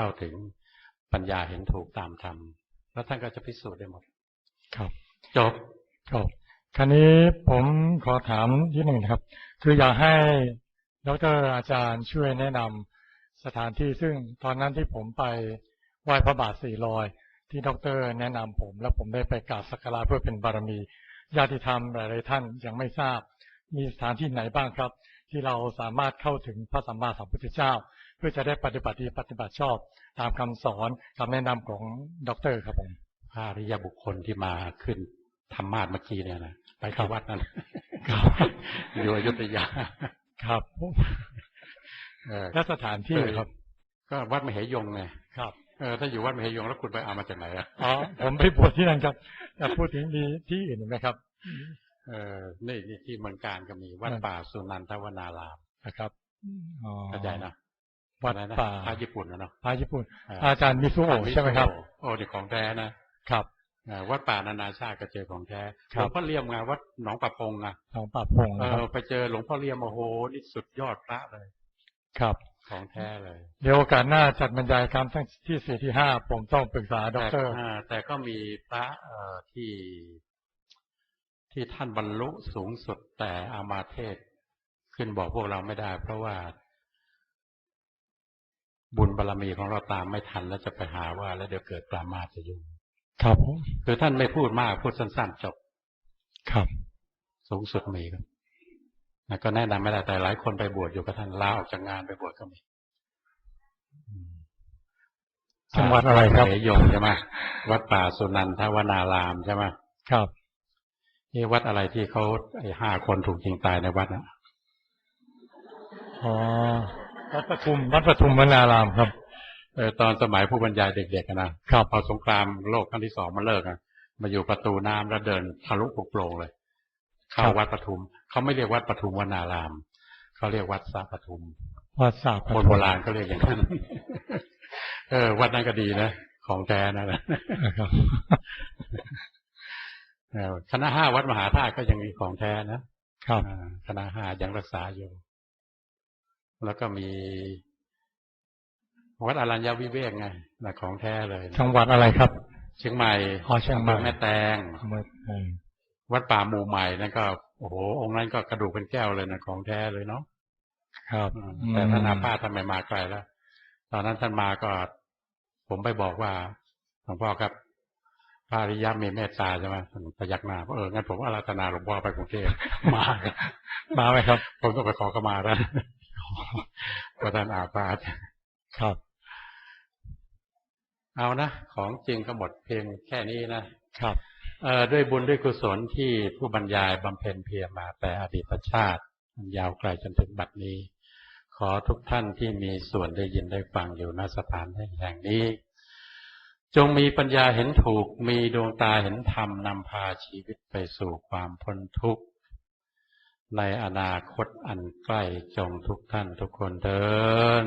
เข้าถึงปัญญาเห็นถูกตามธรรมแล้วท่านก็จะพิสูจน์ได้หมด ครับจบครับคราวนี้ผมขอถามนิดหนึ่งนะครับ คืออยากให้ดรอาจารย์ช่วยแนะนำสถานที่ซึ่งตอนนั้นที่ผมไปไหว้พระบาทสี่รอย ที่ดรแนะนำผม แล้วผมได้ไปกราบสักการะเพื่อเป็นบารมีญาติธรรมหลายๆท่านยังไม่ทราบ มีสถานที่ไหนบ้างครับ ที่เราสามารถเข้าถึงพระสัมมาสัมพุทธเจ้า เพื่อจะได้ปฏิบัติดีปฏิบัติชอบ ตามคำสอนคำแนะนำของดรครับผมพระอริยบุคคลที่มาขึ้นธรรมาสเมื่อกี้เนี่ยนะไปครัที่บวัดนั้นครับอยู่อยุธยาครับเออและสถานที่ครับ ก็วัดมเหยงไงครับเออถ้าอยู่วัดมเหยงแล้วคุณไปเอามาจากไหนอะอ๋อผมไปบวชที่นั่นครับแต่พูดถึงมีที่อื่นอีกไหมครับ เออนี่นี่ที่เมืองการก็มีวัดนั่นป่าสุนันทวนารามนะครับอ๋อเข้าใจนะวัดอะไรนะป่าพระญี่ปุ่นนะเนาะพระญี่ปุ่นเอออาจารย์มิซุโอะใช่ไหมครับโอ้นี่ของแท้นะครับเออวัดป่านานาชาติก็เจอของแท้คหรัลบวงพ่อเลี่ยมไงวัดหนองปะพงไงของป่าพงเอนะครับอไปเจอหลวงพ่อเลี่ยมโอ้โหนี่สุดยอดพระเลย ครับของแท้เลย เดี๋ยวโอกาสหน้าจัดบรรยายคำทั้งที่สี่ที่ห้าผมต้องปรึกษาดแต่รอ่าแต่ก็มีพระเอ่อที่ ที่ท่านบรรลุสูงสุดแต่อามาเทศน์ขึ้นบอกพวกเราไม่ได้ เพราะว่า บุญบารรมีของเราตามไม่ทันแล้วจะไปหาว่า แล้วเดี๋ยวเกิดปรามาสจะยุ่งครับผมคือท่านไม่พูดมากพูดสั้นๆจบ ครับ สูงสุดมีครับนะก็แนะนำไม่ได้แต่หลายคนไปบวชอยู่กับท่านลาออกจากงานไปบวชก็มีอืมจังหวัดอะไรครับเหยงใช่ไหมวัดป่าสุนันทวนารามใช่ไหมครับ นี่วัดอะไรที่เขาไอ้ห้าคนถูกยิงตายในวัดนะอ๋อวัดปทุมวัดปทุมวนารามครับเออตอนสมัยผู้บรรยายเด็กๆอะนะครับพอสงครามโลกครั้งที่สองมันเลิกอะมาอยู่ประตูน้ำแล้วเดินทะลุปลุกโปร่งเลย เข้าครับวัดปทุมเขาไม่เรียกวัดปทุมวนารามเขาเรียกวัดสาปทุมวัดสาปคนทุโบมราณก็เรียกอย่างนั้นเออ วัดนั้นก็ดีนะของแท้นะนะนะครับเออ คณะห้าวัดมหาธาตุก็ยังมีของแท้นะครับอ่าคณะห้ายังรักษาอยู่ แล้วก็มี วัดอรัญญวิเวกไงนะของแท้เลยนะจังหวัดอะไรครับ เชียงใหม่อ๋อเชียงใหม่อำภอแม่แตงเมื่อเออวัดป่าหมู่ใหม่นั่นก็โอ้โหองค์นั้นก็กระดูกเป็นแก้วเลยนะของแท้เลยเนาะครับอืมแต่ท่านอาพาธทำไมมาไกลแล้ว ตอนนั้นท่านมาก็ ผมไปบอกว่าหลวงพ่อครับ พระอริยะมีเมตตาใช่ไหมท่านพยักหน้าบอกเอองั้นผมอาราธนาหลวงพ่อไปกรุงเทพมาครับมาไหมครับ ผมต้องไปขอขมาท่านเพราะท่านอาพาธครับ เอานะ ของจริงก็หมดเพียงแค่นี้นะครับเอ่อด้วยบุญด้วยกุศลที่ผู้บรรยายบำเพ็ญเพียรมาแต่อดีตชาติมันยาวไกลจนถึงบัดนี้ ขอทุกท่านที่มีส่วนได้ยินได้ฟังอยู่ณสถานแห่งนี้ จงมีปัญญาเห็นถูก มีดวงตาเห็นธรรมนำพาชีวิตไปสู่ความพ้นทุกข์ ในอนาคตอันใกล้จงทุกท่านทุกคนเดิน